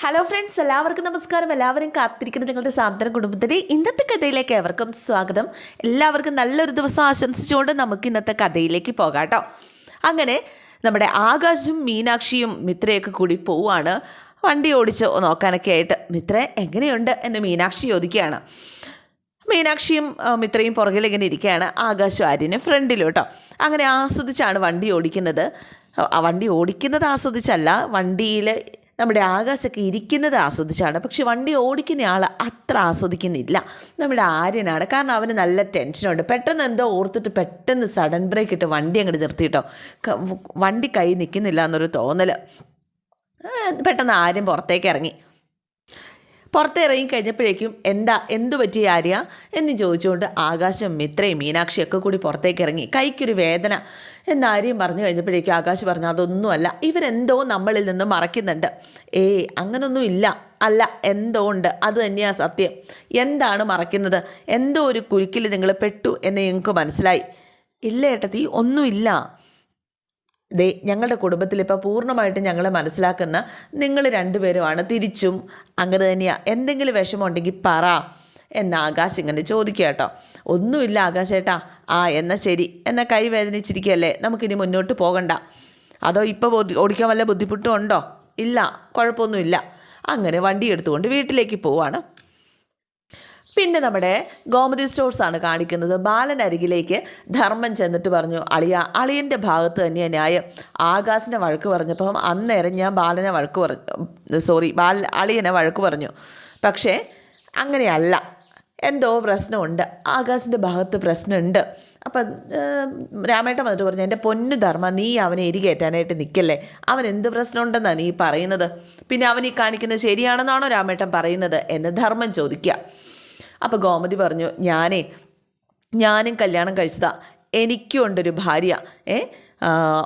Hello friends എല്ലാവർക്കും നമസ്കാരം. എല്ലാവരും കാത്തിരിക്കുന്ന നിങ്ങളുടെ സാന്ത്വന കുടുംബത്തിന്റെ ഇന്നത്തെ കഥയിലേക്ക് ഏവർക്കും സ്വാഗതം. എല്ലാവർക്കും നല്ലൊരു ദിവസം ആശംസിച്ചുകൊണ്ട് നമുക്ക് ഇന്നത്തെ കഥയിലേക്ക് പോകാം കേട്ടോ. അങ്ങനെ നമ്മുടെ ആകാശും മീനാക്ഷിയും മിത്രയൊക്കെ കൂടി പോവാണ് വണ്ടി ഓടിച്ച് നോക്കാനൊക്കെ ആയിട്ട് മിത്ര എങ്ങനെയുണ്ട് എന്ന് മീനാക്ഷി ചോദിക്കുകയാണ്. മീനാക്ഷിയും മിത്രയും പുറകിൽ ഇങ്ങനെ ഇരിക്കുകയാണ്. ആകാശം ആര്യന് ഫ്രണ്ടിലും കേട്ടോ. അങ്ങനെ ആസ്വദിച്ചാണ് വണ്ടി ഓടിക്കുന്നത്. വണ്ടി ഓടിക്കുന്നത് ആസ്വദിച്ചല്ല. വണ്ടിയിൽ നമ്മുടെ ആകാശമൊക്കെ ഇരിക്കുന്നത് ആസ്വദിച്ചാണ്. പക്ഷെ വണ്ടി ഓടിക്കുന്ന ആൾ അത്ര ആസ്വദിക്കുന്നില്ല. നമ്മുടെ ആര്യനാണ്. കാരണം അവന് നല്ല ടെൻഷനുണ്ട്. പെട്ടെന്ന് എന്തോ ഓർത്തിട്ട് പെട്ടെന്ന് സഡൻ ബ്രേക്ക് ഇട്ട് വണ്ടി അങ്ങോട്ട് നിർത്തിയിട്ടോ. വണ്ടി കൈ നിൽക്കുന്നില്ല എന്നൊരു തോന്നൽ പെട്ടെന്ന് ആര്യം പുറത്തേക്ക് ഇറങ്ങി. പുറത്ത് ഇറങ്ങി കഴിഞ്ഞപ്പോഴേക്കും എന്താ എന്തു പറ്റി ആര്യ എന്ന് ചോദിച്ചുകൊണ്ട് ആകാശം മിത്രയും മീനാക്ഷിയൊക്കെ കൂടി പുറത്തേക്ക് ഇറങ്ങി കൈക്കൊരു വേദന എന്ന് ആര്യം പറഞ്ഞു കഴിഞ്ഞപ്പോഴേക്കും ആകാശ് പറഞ്ഞു അതൊന്നുമല്ല ഇവരെന്തോ നമ്മളിൽ നിന്ന് മറയ്ക്കുന്നുണ്ട്. ഏയ് അങ്ങനൊന്നും ഇല്ല. അല്ല എന്തോ ഉണ്ട് അത് തന്നെയാണ് സത്യം. എന്താണ് മറയ്ക്കുന്നത്? എന്തോ ഒരു കുരുക്കിൽ നിങ്ങൾ പെട്ടു എന്ന് ഞങ്ങൾക്ക് മനസ്സിലായി. ഇല്ല ഏട്ടത്തി ഒന്നുമില്ല. ദേ ഞങ്ങളുടെ കുടുംബത്തിൽ ഇപ്പോൾ പൂർണമായിട്ടും ഞങ്ങളെ മനസ്സിലാക്കുന്ന നിങ്ങൾ രണ്ടുപേരുമാണ്. തിരിച്ചും അങ്ങനെ തന്നെയാണ് എന്തെങ്കിലും വിഷമമുണ്ടെങ്കിൽ പറ എന്ന ആകാശ് ഇങ്ങനെ ചോദിക്കുക കേട്ടോ. ഒന്നുമില്ല ആകാശേട്ടാ. ആ എന്നാൽ ശരി. എന്നാൽ കൈ വേദനിച്ചിരിക്കുകയല്ലേ. നമുക്കിനി മുന്നോട്ട് പോകണ്ട. അതോ ഇപ്പോൾ ഓടിക്കാൻ വല്ല ബുദ്ധിമുട്ടും ഉണ്ടോ? ഇല്ല. കുഴപ്പമൊന്നുമില്ല. അങ്ങനെ വണ്ടി എടുത്തുകൊണ്ട് വീട്ടിലേക്ക് പോവാണ്. പിന്നെ നമ്മുടെ ഗോമതി സ്റ്റോഴ്സ് ആണ് കാണിക്കുന്നത്. ബാലൻ അരികിലേക്ക് ധർമ്മം ചെന്നിട്ട് പറഞ്ഞു അളിയ അളിയന്റെ ഭാഗത്ത് തന്നെയാണ് ന്യായം. ആകാശിനെ വഴക്ക് പറഞ്ഞപ്പം അന്നേരം ഞാൻ ബാലനെ വഴക്ക് പറഞ്ഞു സോറി ബാൽ അളിയനെ വഴക്ക് പറഞ്ഞു. പക്ഷേ അങ്ങനെയല്ല. എന്തോ പ്രശ്നമുണ്ട്. ആകാശിന്റെ ഭാഗത്ത് പ്രശ്നമുണ്ട്. അപ്പം രാമേട്ടൻ വന്നിട്ട് പറഞ്ഞു എന്റെ പൊന്നു ധർമ്മ നീ അവനെ എരികേറ്റാനായിട്ട് നിൽക്കല്ലേ അവൻ എന്ത് പ്രശ്നമുണ്ടെന്നാണ് നീ പറയുന്നത്? പിന്നെ അവൻ ഈ കാണിക്കുന്നത് ശരിയാണെന്നാണോ രാമേട്ടൻ പറയുന്നത്? എന്ന് ധർമ്മം ചോദിക്കുക. അപ്പോൾ ഗോമതി പറഞ്ഞു ഞാനേ ഞാനും കല്യാണം കഴിച്ചതാ. എനിക്കും ഉണ്ടൊരു ഭാര്യ. ഏ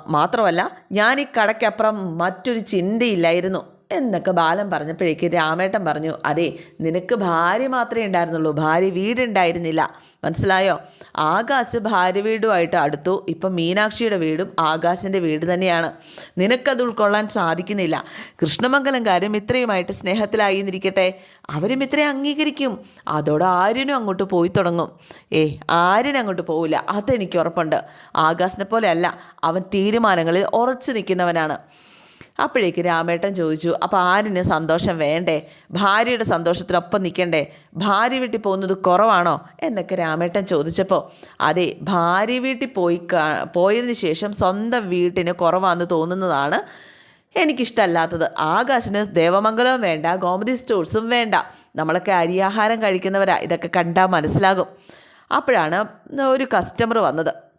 മാത്രമല്ല ഞാൻ ഈ കടയ്ക്കപ്പുറം മറ്റൊരു ചിന്തയില്ലായിരുന്നു. എന്നൊക്കെ ബാലൻ പറഞ്ഞപ്പോഴേക്ക് രാമേട്ടൻ പറഞ്ഞു അതെ നിനക്ക് ഭാര്യ മാത്രമേ ഉണ്ടായിരുന്നുള്ളൂ ഭാര്യ വീടുണ്ടായിരുന്നില്ല. മനസ്സിലായോ? ആകാശ് ഭാര്യ വീടുമായിട്ട് അടുത്തു. ഇപ്പം മീനാക്ഷിയുടെ വീടും ആകാശിന്റെ വീട് തന്നെയാണ്. നിനക്കത് ഉൾക്കൊള്ളാൻ സാധിക്കുന്നില്ല. കൃഷ്ണമംഗലംകാരും ഇത്രയുമായിട്ട് സ്നേഹത്തിലായി എന്നിരിക്കട്ടെ അവരും ഇത്രയും അംഗീകരിക്കും. അതോടെ ആര്യനും അങ്ങോട്ട് പോയി തുടങ്ങും. ഏ ആര്യനും അങ്ങോട്ട് പോവില്ല. അതെനിക്ക് ഉറപ്പുണ്ട്. ആകാശിനെ പോലെയല്ല അവൻ തീരുമാനങ്ങളിൽ ഉറച്ചു നിൽക്കുന്നവനാണ്. അപ്പോഴേക്ക് രാമേട്ടൻ ചോദിച്ചു അപ്പോൾ ആരിന് സന്തോഷം വേണ്ടേ? ഭാര്യയുടെ സന്തോഷത്തിനൊപ്പം നിൽക്കണ്ടേ? ഭാര്യ വീട്ടിൽ പോകുന്നത് കുറവാണോ? എന്നൊക്കെ രാമേട്ടൻ ചോദിച്ചപ്പോൾ അതെ ഭാര്യ വീട്ടിൽ പോയി പോയതിന് ശേഷം സ്വന്തം വീട്ടിന് കുറവാണെന്ന് തോന്നുന്നതാണ് എനിക്കിഷ്ടമല്ലാത്തത്. ആകാശിന് ദേവമംഗലവും വേണ്ട ഗോമതി സ്റ്റോഴ്സും വേണ്ട. നമ്മളൊക്കെ അരിയാഹാരം കഴിക്കുന്നവരാ ഇതൊക്കെ കണ്ടാൽ മനസ്സിലാകും. അപ്പോഴാണ് ഒരു കസ്റ്റമർ വന്നത്.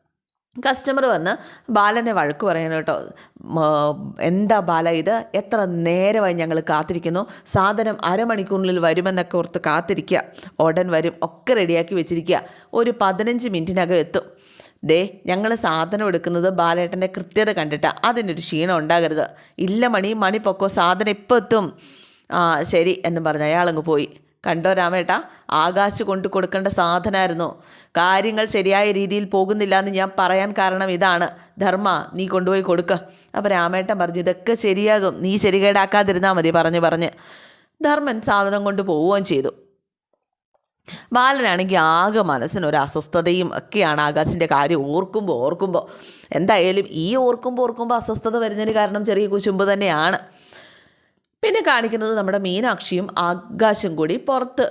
കസ്റ്റമർ വന്ന് ബാലനെ വഴക്ക് പറയണം കേട്ടോ. എന്താ ബാല ഇത്? എത്ര നേരമായി ഞങ്ങൾ കാത്തിരിക്കുന്നു. സാധനം അരമണിക്കൂറിനുള്ളിൽ വരുമെന്നൊക്കെ ഓർത്ത് കാത്തിരിക്കുക. ഉടൻ വരും. ഒക്കെ റെഡിയാക്കി വെച്ചിരിക്കുക. ഒരു പതിനഞ്ച് മിനിറ്റിനകം എത്തും. ദേ ഞങ്ങൾ സാധനം എടുക്കുന്നത് ബാലേട്ടന്റെ കൃത്യത കണ്ടിട്ടാണ് അതിനൊരു ക്ഷീണം ഉണ്ടാകരുത്. ഇല്ല മണി മണി പൊക്കോ സാധനം ഇപ്പോൾ എത്തും. ആ ശരി എന്ന് പറഞ്ഞ് അയാളങ്ങ് പോയി. കണ്ടോ രാമേട്ടാ? ആകാശ് കൊണ്ടു കൊടുക്കേണ്ട സാധനമായിരുന്നു കാര്യങ്ങൾ ശരിയായ രീതിയിൽ പോകുന്നില്ല എന്ന് ഞാൻ പറയാൻ കാരണം ഇതാണ്. ധർമ്മ നീ കൊണ്ടുപോയി കൊടുക്കുക അപ്പോൾ രാമേട്ടൻ പറഞ്ഞു ഇതൊക്കെ ശരിയാകും. നീ ശരികേടാക്കാതിരുന്നാൽ മതി പറഞ്ഞു പറഞ്ഞ്. ധർമ്മൻ സാധനം കൊണ്ട് പോവുകയും ചെയ്തു. ബാലനാണെങ്കിൽ ആകെ മനസ്സിനൊരു അസ്വസ്ഥതയും ഒക്കെയാണ് ആകാശിന്റെ കാര്യം ഓർക്കുമ്പോൾ ഓർക്കുമ്പോൾ. എന്തായാലും ഈ ഓർക്കുമ്പോൾ ഓർക്കുമ്പോൾ അസ്വസ്ഥത വരുന്നതിന് കാരണം ചെറിയ കുശുമ്പ് തന്നെയാണ്. പിന്നെ കാണിക്കുന്നത് നമ്മുടെ മീനാക്ഷിയും ആകാശം കൂടി പുറത്ത്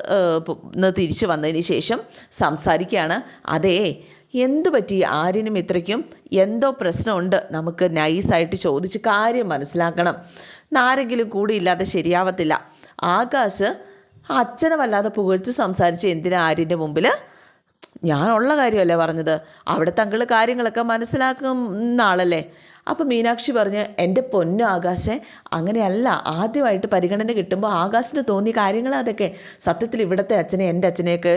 നിന്ന് തിരിച്ചു വന്നതിന് ശേഷം സംസാരിക്കുകയാണ്. അതേ എന്തു പറ്റി? ആര്യനും ഇത്രയ്ക്കും എന്തോ പ്രശ്നമുണ്ട്. നമുക്ക് നൈസായിട്ട് ചോദിച്ച് കാര്യം മനസ്സിലാക്കണം. ആരെങ്കിലും കൂടി ഇല്ലാതെ ശരിയാവത്തില്ല. ആകാശ് അച്ഛനെ വല്ലാതെ പുകഴ്ച്ച് സംസാരിച്ച് എന്തിനാ ആര്യന്റെ മുമ്പിൽ ഞാനുള്ള കാര്യമല്ലേ പറഞ്ഞത്? അവിടെ തങ്ങൾ കാര്യങ്ങളൊക്കെ മനസ്സിലാക്കുന്ന ആളല്ലേ അപ്പം മീനാക്ഷി പറഞ്ഞ് എന്റെ പൊന്നു ആകാശെ അങ്ങനെയല്ല. ആദ്യമായിട്ട് പരിഗണന കിട്ടുമ്പോൾ ആകാശിന് തോന്നിയ കാര്യങ്ങൾ അതൊക്കെ. സത്യത്തിൽ ഇവിടുത്തെ അച്ഛനെ എന്റെ അച്ഛനെയൊക്കെ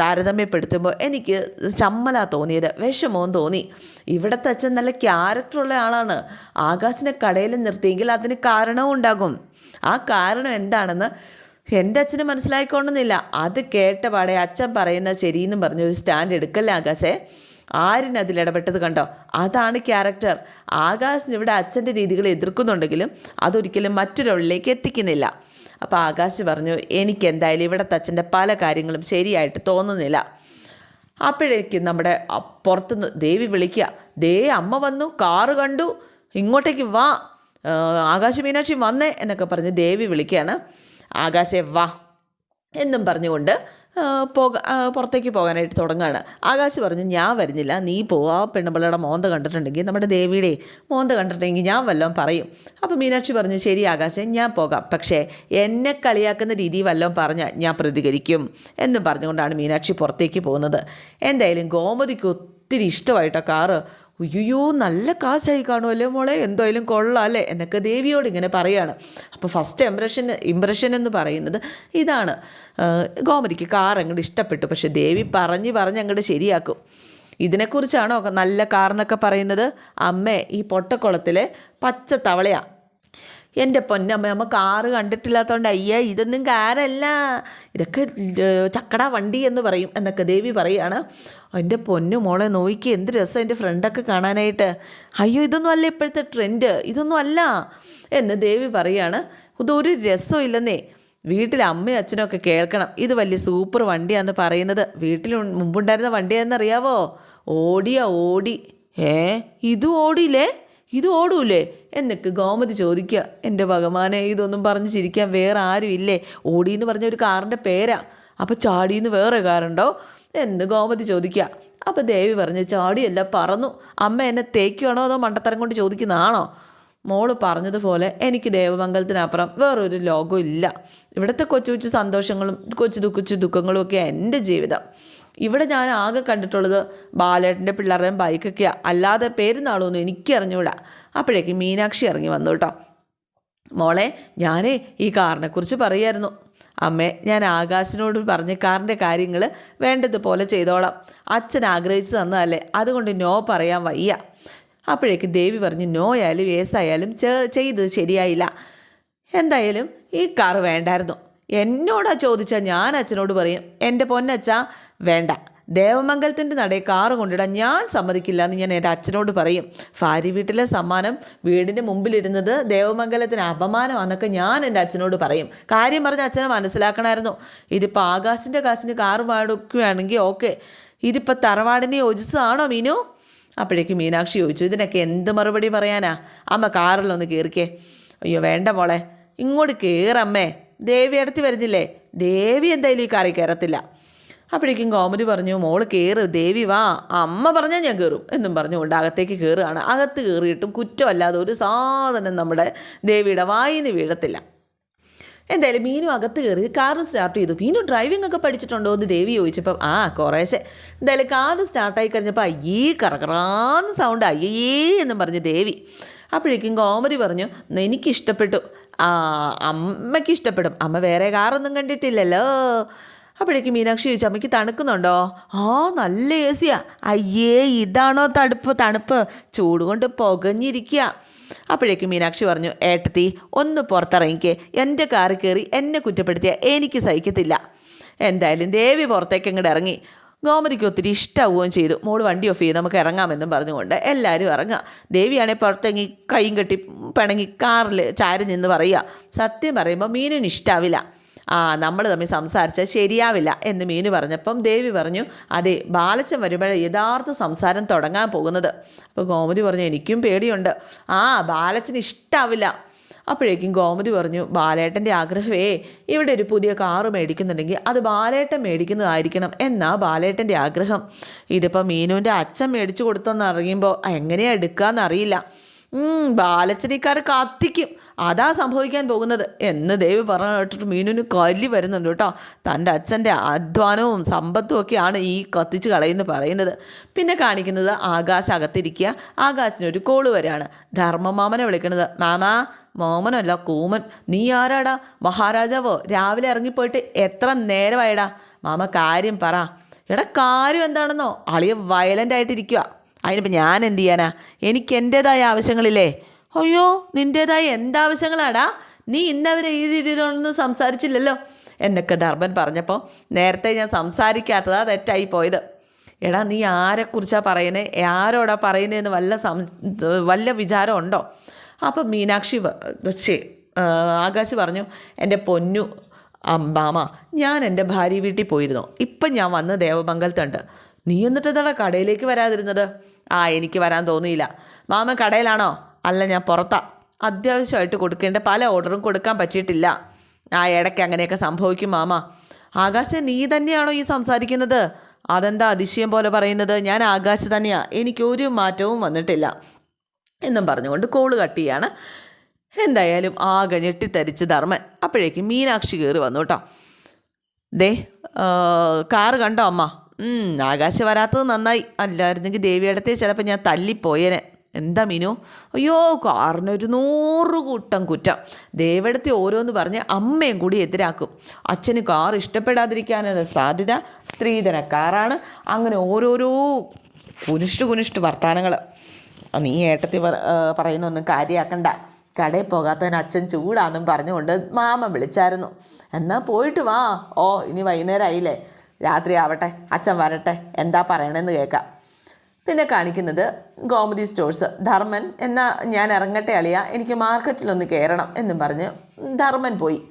താരതമ്യപ്പെടുത്തുമ്പോൾ എനിക്ക് ചമ്മലാ തോന്നിയത്. വിഷമവും തോന്നി. ഇവിടുത്തെ അച്ഛൻ നല്ല ക്യാരക്ടറുള്ള ആളാണ്. ആകാശിനെ കടയിൽ നിർത്തിയെങ്കിൽ അതിന് കാരണവും ഉണ്ടാകും. ആ കാരണം എന്താണെന്ന് എന്റെ അച്ഛന് മനസ്സിലായിക്കൊള്ളുന്നില്ല. അത് കേട്ട പാടെ അച്ഛൻ പറയുന്ന ശരിയെന്നും പറഞ്ഞൊരു സ്റ്റാൻഡ് എടുക്കല്ലേ ആകാശേ? ആരും അതിൽ ഇടപെട്ടത് കണ്ടോ? അതാണ് ക്യാരക്ടർ. ആകാശിന് ഇവിടെ അച്ഛന്റെ രീതികൾ എതിർക്കുന്നുണ്ടെങ്കിലും അതൊരിക്കലും മറ്റൊരാളിലേക്ക് എത്തിക്കുന്നില്ല. അപ്പോൾ ആകാശ് പറഞ്ഞു എനിക്ക് എന്തായാലും ഇവിടുത്തെ അച്ഛന്റെ പല കാര്യങ്ങളും ശരിയായിട്ട് തോന്നുന്നില്ല. അപ്പോഴേക്കും നമ്മുടെ പുറത്തുനിന്ന് ദേവി വിളിക്കുക. ദേ അമ്മ വന്നു കാറ് കണ്ടു ഇങ്ങോട്ടേക്ക് വാ ആകാശ മീനാക്ഷി വന്നേ എന്നൊക്കെ പറഞ്ഞ് ദേവി വിളിക്കുകയാണ്. ആകാശെ വാ എന്നും പറഞ്ഞുകൊണ്ട് പോക പുറത്തേക്ക് പോകാനായിട്ട് തുടങ്ങുകയാണ്. ആകാശ് പറഞ്ഞു ഞാൻ വരുന്നില്ല നീ പോവാ പെണ്ണുപിള്ളയുടെ മോന്ത കണ്ടിട്ടുണ്ടെങ്കിൽ നമ്മുടെ ദേവിയുടെ മോന്ത കണ്ടിട്ടുണ്ടെങ്കിൽ ഞാൻ വല്ലതും പറയും. അപ്പോൾ മീനാക്ഷി പറഞ്ഞു ശരി ആകാശേ ഞാൻ പോകാം. പക്ഷേ എന്നെ കളിയാക്കുന്ന രീതി വല്ലതും പറഞ്ഞാൽ ഞാൻ പ്രതികരിക്കും എന്നും പറഞ്ഞുകൊണ്ടാണ് മീനാക്ഷി പുറത്തേക്ക് പോകുന്നത്. എന്തായാലും ഗോമതിക്ക് ഒത്തിരി ഇഷ്ടമായിട്ടോ കാറ് ഉയ്യോ നല്ല കാശായി കാണുമല്ലേ മോളെ? എന്തായാലും കൊള്ളാം അല്ലേ? എന്നൊക്കെ ദേവിയോട് ഇങ്ങനെ പറയാണ്. അപ്പോൾ ഫസ്റ്റ് ഇംപ്രഷൻ ഇംപ്രഷൻ എന്ന് പറയുന്നത് ഇതാണ്. ഗോമതിക്ക് കാർ അങ്ങോട്ട് ഇഷ്ടപ്പെട്ടു. പക്ഷേ ദേവി പറഞ്ഞ് പറഞ്ഞ് അങ്ങോട്ട് ശരിയാക്കും. ഇതിനെക്കുറിച്ചാണോ നല്ല കാർ എന്നൊക്കെ പറയുന്നത്? അമ്മേ ഈ പൊട്ടക്കുളത്തിലെ പച്ച തവളയാണ് എന്റെ പൊന്നമ്മ അമ്മ കാറ് കണ്ടിട്ടില്ലാത്തതുകൊണ്ട് അയ്യേ ഇതൊന്നും കാറല്ല. ഇതൊക്കെ ചക്കട വണ്ടി എന്ന് പറയും എന്നൊക്കെ ദേവി പറയാണ്. എന്റെ പൊന്നു മോളെ നോക്കി എന്ത് രസം എന്റെ ഫ്രണ്ടൊക്കെ കാണാനായിട്ട്. അയ്യോ ഇതൊന്നും അല്ല ഇപ്പോഴത്തെ ട്രെൻഡ് ഇതൊന്നും അല്ല എന്ന് ദേവി പറയാണ്. ഇതൊരു രസവും ഇല്ലെന്നേ. വീട്ടിൽ അമ്മയും അച്ഛനും ഒക്കെ കേൾക്കണം. ഇത് വലിയ സൂപ്പർ വണ്ടിയാന്ന് പറയുന്നത്. വീട്ടിൽ മുമ്പുണ്ടായിരുന്ന വണ്ടിയാണെന്നറിയാവോ? ഓടിയാ ഓടി. ഏ ഇത് ഓടിയില്ലേ? ഇത് ഓടൂലേ? എന്നൊക്കെ ഗോമതി ചോദിക്കുക എന്റെ ഭഗവാനെ ഇതൊന്നും പറഞ്ഞ് ചിരിക്കാൻ വേറെ ആരും ഇല്ലേ? ഓടി എന്ന് പറഞ്ഞ ഒരു കാറിന്റെ പേരാ. അപ്പോൾ ചാടിന്ന് വേറെ കാറുണ്ടോ? എന്ന് ഗോമതി ചോദിക്കുക. അപ്പോൾ ദേവി പറഞ്ഞ് ചാടിയല്ല പറന്നു. അമ്മ എന്നെ തേക്കുകയാണോ അതോ മണ്ടത്തരം കൊണ്ട് ചോദിക്കുന്നതാണോ? മോൾ പറഞ്ഞതുപോലെ എനിക്ക് ദേവമംഗലത്തിനപ്പുറം വേറൊരു ലോകവും ഇല്ല. ഇവിടുത്തെ കൊച്ചു കൊച്ചു സന്തോഷങ്ങളും കൊച്ചു കൊച്ചു ദുഃഖങ്ങളും ഒക്കെ എന്റെ ജീവിതം. ഇവിടെ ഞാൻ ആകെ കണ്ടിട്ടുള്ളത് ബാലേട്ടന്റെ പിള്ളേരുടെയും ബൈക്കൊക്കെയാണ് അല്ലാതെ പേരുന്നാളൊന്നും എനിക്ക് അറിഞ്ഞൂടാ അപ്പോഴേക്കും മീനാക്ഷി ഇറങ്ങി വന്നു കേട്ടോ. മോളെ ഞാനേ ഈ കാറിനെക്കുറിച്ച് പറയായിരുന്നു. അമ്മേ ഞാൻ ആകാശിനോട് പറഞ്ഞ കാറിന്റെ കാര്യങ്ങൾ വേണ്ടതുപോലെ ചെയ്തോളാം. അച്ഛൻ ആഗ്രഹിച്ചു തന്നതല്ലേ അതുകൊണ്ട് നോ പറയാൻ വയ്യ. അപ്പോഴേക്ക് ദേവി പറഞ്ഞ് നോ ആയാലും യേസ് ആയാലും ചെയ്തത് ശരിയായില്ല. എന്തായാലും ഈ കാർ വേണ്ടായിരുന്നു. എന്നോടാ ചോദിച്ചാൽ ഞാൻ അച്ഛനോട് പറയും എന്റെ പൊന്നച്ഛ വേണ്ട. ദേവമംഗലത്തിന്റെ നടയെ കാറ് കൊണ്ടിടാൻ ഞാൻ സമ്മതിക്കില്ല എന്ന് ഞാൻ എന്റെ അച്ഛനോട് പറയും. ഭാര്യ വീട്ടിലെ സമ്മാനം വീടിന്റെ മുമ്പിലിരുന്നത് ദേവമംഗലത്തിന് അപമാനമാണെന്നൊക്കെ ഞാൻ എന്റെ അച്ഛനോട് പറയും. കാര്യം പറഞ്ഞ അച്ഛനെ മനസ്സിലാക്കണമായിരുന്നു. ഇതിപ്പോൾ ആകാശിന്റെ കാശിന് കാറ് മേടിക്കുകയാണെങ്കിൽ ഓക്കെ. ഇതിപ്പോൾ തറവാടിനെ യോജിച്ചതാണോ മീനു? അപ്പോഴേക്ക് മീനാക്ഷി ചോദിച്ചു ഇതിനൊക്കെ എന്ത് മറുപടി പറയാനാ? അമ്മ കാറിലൊന്ന് കയറിക്കേ അയ്യോ വേണ്ട മോളെ. ഇങ്ങോട്ട് കയറമ്മേ ദേവി അടുത്ത് വരുന്നില്ലേ? ദേവി എന്തായാലും ഈ കാറിൽ കയറത്തില്ല. അപ്പോഴേക്കും ഗോമതി പറഞ്ഞു മോൾ കയറ് ദേവി വാ അമ്മ പറഞ്ഞാൽ ഞാൻ കയറും എന്നും പറഞ്ഞുകൊണ്ട് അകത്തേക്ക് കയറുകയാണ് അകത്ത് കയറിയിട്ടും കുറ്റമല്ലാതെ ഒരു സാധനം നമ്മുടെ ദേവിയുടെ വായിന്ന് വീഴത്തില്ല. എന്തായാലും മീനു അകത്ത് കയറി കാർ സ്റ്റാർട്ട് ചെയ്തു. മീനു ഡ്രൈവിംഗ് ഒക്കെ പഠിച്ചിട്ടുണ്ടോ? എന്ന് ദേവി ചോദിച്ചപ്പോൾ ആ കുറേശ്ശെ. എന്തായാലും കാർ സ്റ്റാർട്ടായി കഴിഞ്ഞപ്പോൾ അയ്യേ കറകറാന്ന് സൗണ്ട് അയ്യേ എന്നും പറഞ്ഞ് ദേവി. അപ്പോഴേക്കും കോമതി പറഞ്ഞു എനിക്കിഷ്ടപ്പെട്ടു. അമ്മയ്ക്ക് ഇഷ്ടപ്പെടും. അമ്മ വേറെ കാറൊന്നും കണ്ടിട്ടില്ലല്ലോ. അപ്പോഴേക്ക് മീനാക്ഷി ചോദിച്ചു അമ്മയ്ക്ക് തണുക്കുന്നുണ്ടോ? ആ നല്ല എ സിയാ അയ്യേ ഇതാണോ തണുപ്പ്? തണുപ്പ്. ചൂട് കൊണ്ട് പുകഞ്ഞിരിക്കുക അപ്പോഴേക്ക് മീനാക്ഷി പറഞ്ഞു ഏട്ടത്തി ഒന്ന് പുറത്തിറങ്ങിക്കേ. എന്റെ കാറിൽ കയറി എന്നെ കുറ്റപ്പെടുത്തിയ എനിക്ക് സഹിക്കത്തില്ല. എന്തായാലും ദേവി പുറത്തേക്ക് അങ്ങോട്ട് ഇറങ്ങി. ഗോമതിക്ക് ഒത്തിരി ഇഷ്ടമാവുകയും ചെയ്തു. മോൾ വണ്ടി ഓഫ് ചെയ്ത്. നമുക്ക് ഇറങ്ങാമെന്നും പറഞ്ഞുകൊണ്ട് എല്ലാവരും ഇറങ്ങുക. ദേവിയാണെങ്കിൽ പുറത്തിറങ്ങി കൈയും കെട്ടി പിണങ്ങി കാറിൽ ചാരി നിന്ന് പറയുക. സത്യം പറയുമ്പോൾ മീനിന് ഇഷ്ടാവില്ല. ആ നമ്മൾ തമ്മിൽ സംസാരിച്ചാൽ ശരിയാവില്ല എന്ന് മീനു പറഞ്ഞപ്പം ദേവി പറഞ്ഞു അതെ ബാലച്ചൻ വരുമ്പോഴേ യഥാർത്ഥ സംസാരം തുടങ്ങാൻ പോകുന്നത്. അപ്പോൾ ഗോമതി പറഞ്ഞു എനിക്കും പേടിയുണ്ട്. ആ ബാലച്ചന് ഇഷ്ടാവില്ല. അപ്പോഴേക്കും ഗോമതി പറഞ്ഞു ബാലേട്ടന്റെ ആഗ്രഹമേ ഇവിടെ ഒരു പുതിയ കാറ് മേടിക്കുന്നുണ്ടെങ്കിൽ അത് ബാലേട്ടൻ മേടിക്കുന്നതായിരിക്കണം. എന്നാ ബാലേട്ടന്റെ ആഗ്രഹം. ഇതിപ്പോൾ മീനുവിന്റെ അച്ഛൻ മേടിച്ചു കൊടുത്തെന്ന് അറിയുമ്പോൾ എങ്ങനെയാണ് എടുക്കാമെന്നറിയില്ല ബാലച്ചനിക്കാർ കത്തിക്കും. അതാ സംഭവിക്കാൻ പോകുന്നത്. എന്ന് ദേവി പറഞ്ഞു കേട്ടിട്ട് മീനുവിന് കല്ലി വരുന്നുണ്ട് കേട്ടോ. തന്റെ അച്ഛന്റെ അധ്വാനവും സമ്പത്തും ഒക്കെയാണ് ഈ കത്തിച്ച് കളയുന്നു പറയുന്നത്. പിന്നെ കാണിക്കുന്നത് ആകാശ് അകത്തിരിക്കുക. ആകാശിനൊരു കോൾ വരികയാണ്. ധർമ്മമാമനെ വിളിക്കുന്നത് മാമാ മോമനല്ല കൂമൻ. നീ ആരാടാ? മഹാരാജാവോ? രാവിലെ ഇറങ്ങിപ്പോയിട്ട് എത്ര നേരമായടാ? മാമ കാര്യം പറ. എടാ കാര്യം എന്താണെന്നോ? അളിയ വയലന്റ് ആയിട്ടിരിക്കുക അതിനിപ്പോൾ ഞാൻ എന്ത് ചെയ്യാനാ? എനിക്ക് എന്റേതായ ആവശ്യങ്ങളില്ലേ? അയ്യോ നിന്റേതായ എന്താവശ്യങ്ങളാടാ? നീ ഇന്നവരെ ഈ രീതിയിലൊന്നും സംസാരിച്ചില്ലല്ലോ? എന്നൊക്കെ ധർമ്മൻ പറഞ്ഞപ്പോൾ നേരത്തെ ഞാൻ സംസാരിക്കാത്തതാ തെറ്റായി പോയത്. എടാ നീ ആരെക്കുറിച്ചാണ് പറയുന്നത് ആരോടാ പറയുന്നതെന്ന് വല്ല സം വല്ല വിചാരം ഉണ്ടോ അപ്പം മീനാക്ഷി പക്ഷേ ആകാശ് പറഞ്ഞു എന്റെ പൊന്നു അമ്പാമ ഞാൻ എന്റെ ഭാര്യ വീട്ടിൽ പോയിരുന്നു. ഇപ്പം ഞാൻ വന്ന് ദേവമംഗലത്തുണ്ട്. നീ എന്നിട്ട് എന്താണ് കടയിലേക്ക് വരാതിരുന്നത്? ആ എനിക്ക് വരാൻ തോന്നിയില്ല. മാമ കടയിലാണോ? അല്ല ഞാൻ പുറത്താ. അത്യാവശ്യമായിട്ട് കൊടുക്കേണ്ട പല ഓർഡറും കൊടുക്കാൻ പറ്റിയിട്ടില്ല. ആ ഇടയ്ക്ക് അങ്ങനെയൊക്കെ സംഭവിക്കും മാമ. ആകാശം നീ തന്നെയാണോ ഈ സംസാരിക്കുന്നത്? അതെന്താ അതിശയം പോലെ പറയുന്നത്? ഞാൻ ആകാശ് തന്നെയാ. എനിക്കൊരു മാറ്റവും വന്നിട്ടില്ല. എന്നും പറഞ്ഞുകൊണ്ട് കോൾ കട്ട് ചെയ്യാണ്. എന്തായാലും ആകെ ഞെട്ടിത്തരിച്ച് ധർമ്മൻ. അപ്പോഴേക്കും മീനാക്ഷി കയറി വന്നു കേട്ടോ. ദേ കാറ് കണ്ടോ അമ്മ? ആകാശ് വരാത്തത് നന്നായി. അല്ലായിരുന്നെങ്കിൽ ദേവിയിടത്തെ ചിലപ്പോൾ ഞാൻ തല്ലിപ്പോയേനെ. എന്താ മീനു? അയ്യോ കാറിനൊരു നൂറ് കൂട്ടം കുറ്റം. ദേവിടത്തെ ഓരോന്ന് പറഞ്ഞ് അമ്മയും കൂടി എതിരാക്കും. അച്ഛന് കാർ ഇഷ്ടപ്പെടാതിരിക്കാനുള്ള സാധ്യത സ്ത്രീധന കാറാണ്. അങ്ങനെ ഓരോരോ കുനിഷ്ട് കുനിഷ്ട് വർത്തമാനങ്ങൾ നീ ഏട്ടത്തി പറയുന്നൊന്നും കാര്യമാക്കണ്ട കടയിൽ പോകാത്തതിന് അച്ഛൻ ചൂടാന്നും പറഞ്ഞുകൊണ്ട് മാമ വിളിച്ചായിരുന്നു. എന്നാൽ പോയിട്ട് വാ. ഓ ഇനി വൈകുന്നേരം ആയില്ലേ രാത്രി ആവട്ടെ അച്ഛൻ വരട്ടെ എന്താ പറയണമെന്ന് കേൾക്കാം. പിന്നെ കാണിക്കുന്നത് ഗോമതി സ്റ്റോഴ്സ്. ധർമ്മൻ എന്നാ ഞാൻ ഇറങ്ങട്ടെ അളിയ എനിക്ക് മാർക്കറ്റിലൊന്ന് കയറണം എന്നും പറഞ്ഞ് ധർമ്മൻ പോയി.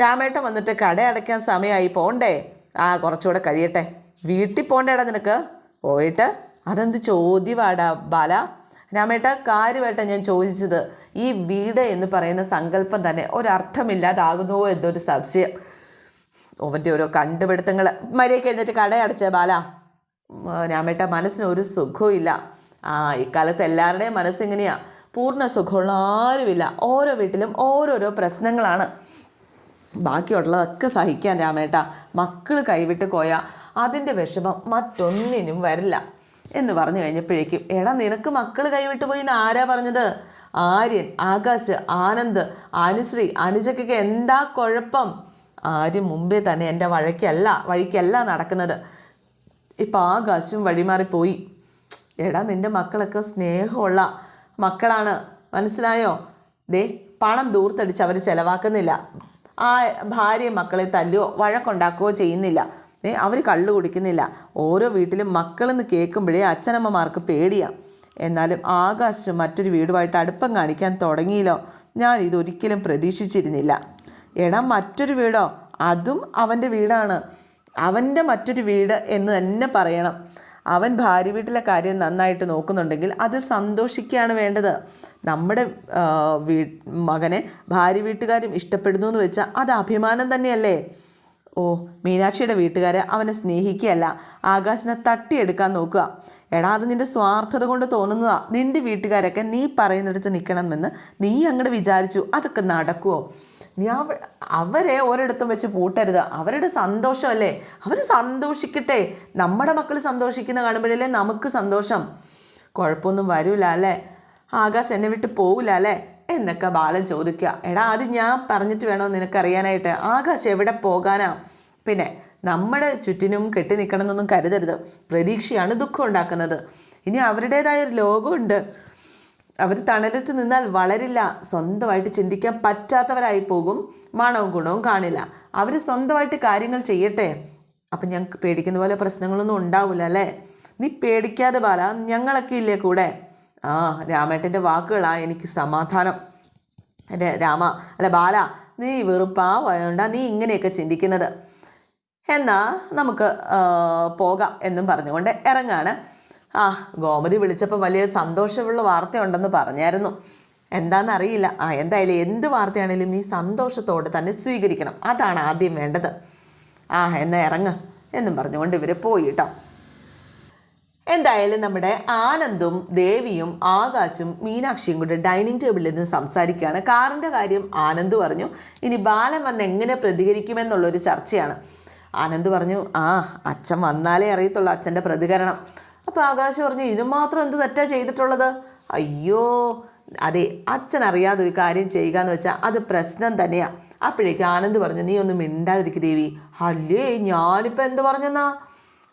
രാമേട്ടൻ വന്നിട്ട് കട അടയ്ക്കാൻ സമയമായി പോണ്ടേ? ആ കുറച്ചുകൂടെ കഴിയട്ടെ. വീട്ടിൽ പോണ്ടേടാ നിനക്ക്? പോയിട്ട് അതെന്ത് ചോദ്യവാടാ ബാല? രാമേട്ട കാര്യമായിട്ടാണ് ഞാൻ ചോദിച്ചത്. ഈ വീട് എന്ന് പറയുന്ന സങ്കല്പം തന്നെ ഒരർത്ഥമില്ലാതാകുന്നുവോ എന്നൊരു സംശയം. അവന്റെ ഓരോ കണ്ടുപിടുത്തങ്ങൾ. മര്യാദയ്ക്ക് എഴുന്നേറ്റ് കട അടച്ചേ ബാല രാമേട്ട മനസ്സിന് ഒരു സുഖവും ഇല്ല ആ ഇക്കാലത്ത് എല്ലാവരുടെയും മനസ്സിങ്ങനെയാണ് പൂർണ സുഖമുള്ള ആരുമില്ല. ഓരോ വീട്ടിലും ഓരോരോ പ്രശ്നങ്ങളാണ്. ബാക്കിയുള്ളതൊക്കെ സഹിക്കാൻ രാമേട്ട. മക്കൾ കൈവിട്ട് പോയാൽ അതിന്റെ വിഷമം മറ്റൊന്നിനും വരില്ല. എന്ന് പറഞ്ഞു കഴിഞ്ഞപ്പോഴേക്കും എടാ നിനക്ക് മക്കൾ കൈവിട്ട് പോയി എന്ന് ആരാ പറഞ്ഞത്? ആര്യൻ ആകാശ് ആനന്ദ് അനുശ്രീ അനുജക്കൊക്കെ എന്താ കുഴപ്പം? ആര്യം മുമ്പേ തന്നെ എന്റെ വഴക്കല്ല വഴിക്കല്ല നടക്കുന്നത്. ഇപ്പം ആകാശം വഴിമാറിപ്പോയി. എടാ നിന്റെ മക്കളൊക്കെ സ്നേഹമുള്ള മക്കളാണ്. മനസ്സിലായോ? ദേ പണം ദൂർത്തടിച്ച് അവർ ചിലവാക്കുന്നില്ല. ആ ഭാര്യ മക്കളെ തല്ലുകയോ വഴക്കുണ്ടാക്കുകയോ ചെയ്യുന്നില്ല. ഏ അവർ കള്ളു കുടിക്കുന്നില്ല. ഓരോ വീട്ടിലും മക്കളെന്ന് കേൾക്കുമ്പോഴേ അച്ഛനമ്മമാർക്ക് പേടിയാണ് എന്നാലും ആകാശം മറ്റൊരു വീടുമായിട്ട് അടുപ്പം കാണിക്കാൻ തുടങ്ങിയല്ലോ. ഞാൻ ഇതൊരിക്കലും പ്രതീക്ഷിച്ചിരുന്നില്ല. എടാ മറ്റൊരു വീടോ? അതും അവന്റെ വീടാണ്. അവന്റെ മറ്റൊരു വീട് എന്ന് തന്നെ പറയണം. അവൻ ഭാര്യ വീട്ടിലെ കാര്യം നന്നായിട്ട് നോക്കുന്നുണ്ടെങ്കിൽ അതിൽ സന്തോഷിക്കുകയാണ് വേണ്ടത്. നമ്മുടെ വീ മകനെ ഭാര്യ വീട്ടുകാരും ഇഷ്ടപ്പെടുന്നു എന്ന് വെച്ചാൽ അത് അഭിമാനം തന്നെയല്ലേ? ഓ മീനാക്ഷിയുടെ വീട്ടുകാരെ അവനെ സ്നേഹിക്കുകയല്ല. ആകാശിനെ തട്ടിയെടുക്കാൻ നോക്കുക. എടാ അത് നിന്റെ സ്വാർത്ഥത കൊണ്ട് തോന്നുന്നതാ. നിന്റെ വീട്ടുകാരൊക്കെ നീ പറയുന്നിടത്ത് നിൽക്കണമെന്ന് നീ അങ്ങോട്ട് വിചാരിച്ചു. അതൊക്കെ നടക്കുമോ നീ അവ അവരെ ഒരിടത്തും വെച്ച് പൂട്ടരുത്. അവരുടെ സന്തോഷമല്ലേ? അവർ സന്തോഷിക്കട്ടെ. നമ്മുടെ മക്കൾ സന്തോഷിക്കുന്ന കാണുമ്പോഴല്ലേ നമുക്ക് സന്തോഷം. കുഴപ്പമൊന്നും വരില്ല അല്ലേ? ആകാശ് എന്നെ വിട്ട് പോവില്ല അല്ലേ? എന്നൊക്കെ ബാലൻ ചോദിക്കുക. എടാ അത് ഞാൻ പറഞ്ഞിട്ട് വേണോ നിനക്കറിയാനായിട്ട്? ആകാശ് എവിടെ പോകാനാ? പിന്നെ നമ്മുടെ ചുറ്റിനും കെട്ടി നിൽക്കണമെന്നൊന്നും കരുതരുത്. പ്രതീക്ഷയാണ് ദുഃഖം ഉണ്ടാക്കുന്നത്. ഇനി അവരുടേതായ ഒരു ലോകമുണ്ട്. അവർ തണലത്ത് നിന്നാൽ വളരില്ല സ്വന്തമായിട്ട് ചിന്തിക്കാൻ പറ്റാത്തവരായി പോകും. മണവും ഗുണവും കാണില്ല. അവർ സ്വന്തമായിട്ട് കാര്യങ്ങൾ ചെയ്യട്ടെ. അപ്പം ഞങ്ങൾക്ക് പേടിക്കുന്ന പോലെ പ്രശ്നങ്ങളൊന്നും ഉണ്ടാവില്ല അല്ലേ? നീ പേടിക്കാതെ ബാല ഞങ്ങളൊക്കെ ഇല്ലേ കൂടെ? ആ രാമേട്ടന്റെ വാക്കുകളാ എനിക്ക് സമാധാനം. അതെ രാമ അല്ല ബാല നീ വെറും പാവമായോണ്ടാ നീ ഇങ്ങനെയൊക്കെ ചിന്തിക്കുന്നത്. എന്നാൽ നമുക്ക് പോകാം എന്നും പറഞ്ഞുകൊണ്ട് ഇറങ്ങാണ്. ആ ഗോമതി വിളിച്ചപ്പോൾ വലിയ സന്തോഷമുള്ള വാർത്തയുണ്ടെന്ന് പറഞ്ഞായിരുന്നു. എന്താണെന്നറിയില്ല ആ എന്തായാലും എന്ത് വാർത്തയാണെങ്കിലും നീ സന്തോഷത്തോടെ തന്നെ സ്വീകരിക്കണം. അതാണ് ആദ്യം വേണ്ടത്. ആ എന്ന ഇറങ്ങ് എന്നും പറഞ്ഞുകൊണ്ട് ഇവർ പോയി കേട്ടോ എന്തായാലും നമ്മുടെ ആനന്ദും ദേവിയും ആകാശും മീനാക്ഷിയും കൂടെ ഡൈനിങ് ടേബിളിൽ നിന്ന് സംസാരിക്കുകയാണ്. കാറിന്റെ കാര്യം ആനന്ദ് പറഞ്ഞു. ഇനി ബാലൻ വന്ന് എങ്ങനെ പ്രതികരിക്കുമെന്നുള്ളൊരു ചർച്ചയാണ്. ആനന്ദ് പറഞ്ഞു ആ അച്ഛൻ വന്നാലേ അറിയത്തുള്ളൂ അച്ഛന്റെ പ്രതികരണം. അപ്പോൾ ആകാശ് പറഞ്ഞു ഇതിന് മാത്രം എന്ത് തെറ്റാ ചെയ്തിട്ടുള്ളത്? അയ്യോ അതെ അച്ഛൻ അറിയാതെ ഒരു കാര്യം ചെയ്യുക എന്ന് വെച്ചാൽ അത് പ്രശ്നം തന്നെയാണ് അപ്പോഴേക്ക് ആനന്ദ് പറഞ്ഞു നീ ഒന്നും മിണ്ടാതിരിക്കും ദേവി. അല്ലേ ഞാനിപ്പോൾ എന്ത് പറഞ്ഞെന്നാ?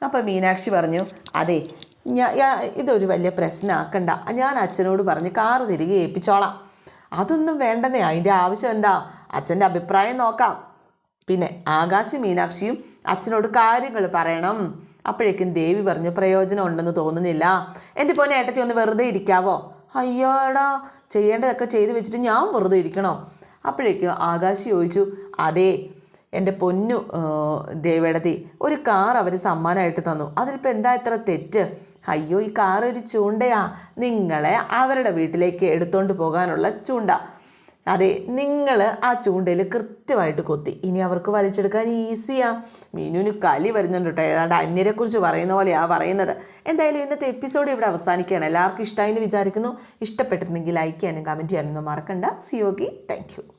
അപ്പം മീനാക്ഷി പറഞ്ഞു അതെ ഞാ ഞാ- ഇതൊരു വലിയ പ്രശ്നമാക്കണ്ട ഞാൻ അച്ഛനോട് പറഞ്ഞ് കാറ് തിരികെ ഏൽപ്പിച്ചോളാം. അതൊന്നും വേണ്ടെന്നേ അതിന്റെ ആവശ്യം എന്താ? അച്ഛന്റെ അഭിപ്രായം നോക്കാം. പിന്നെ ആകാശ് മീനാക്ഷിയും അച്ഛനോട് കാര്യങ്ങൾ പറയണം. അപ്പോഴേക്കും ദേവി പറഞ്ഞു പ്രയോജനം ഉണ്ടെന്ന് തോന്നുന്നില്ല. എന്റെ പോനെ ഏട്ടത്തി ഒന്ന് വെറുതെ ഇരിക്കാവോ? അയ്യോടാ ചെയ്യേണ്ടതൊക്കെ ചെയ്തു വെച്ചിട്ട് ഞാൻ വെറുതെ ഇരിക്കണോ? അപ്പോഴേക്കും ആകാശ് ചോദിച്ചു അതെ എന്റെ പൊന്നു ദേവേടത്തി ഒരു കാർ അവർ സമ്മാനമായിട്ട് തന്നു. അതിലിപ്പോൾ എന്താ ഇത്ര തെറ്റ്? അയ്യോ ഈ കാർ ഒരു ചൂണ്ടയാ. നിങ്ങളെ അവരുടെ വീട്ടിലേക്ക് എടുത്തുകൊണ്ട് പോകാനുള്ള ചൂണ്ട. അതെ നിങ്ങൾ ആ ചൂണ്ടയിൽ കൃത്യമായിട്ട് കൊത്തി. ഇനി അവർക്ക് വലിച്ചെടുക്കാൻ ഈസിയാ. മീനുവിന് കലി വരുന്നുണ്ട് കേട്ടോ ഏതാണ്ട് അന്യരെക്കുറിച്ച് പറയുന്ന പോലെയാണ് പറയുന്നത്. എന്തായാലും ഇന്നത്തെ എപ്പിസോഡ് ഇവിടെ അവസാനിക്കുകയാണ്. എല്ലാവർക്കും ഇഷ്ടമായി എന്ന് വിചാരിക്കുന്നു. ഇഷ്ടപ്പെട്ടിട്ടുണ്ടെങ്കിൽ ലൈക്ക് ചെയ്യാനും കമന്റ് ചെയ്യാനൊന്നും മറക്കണ്ട. സിയോഗി താങ്ക്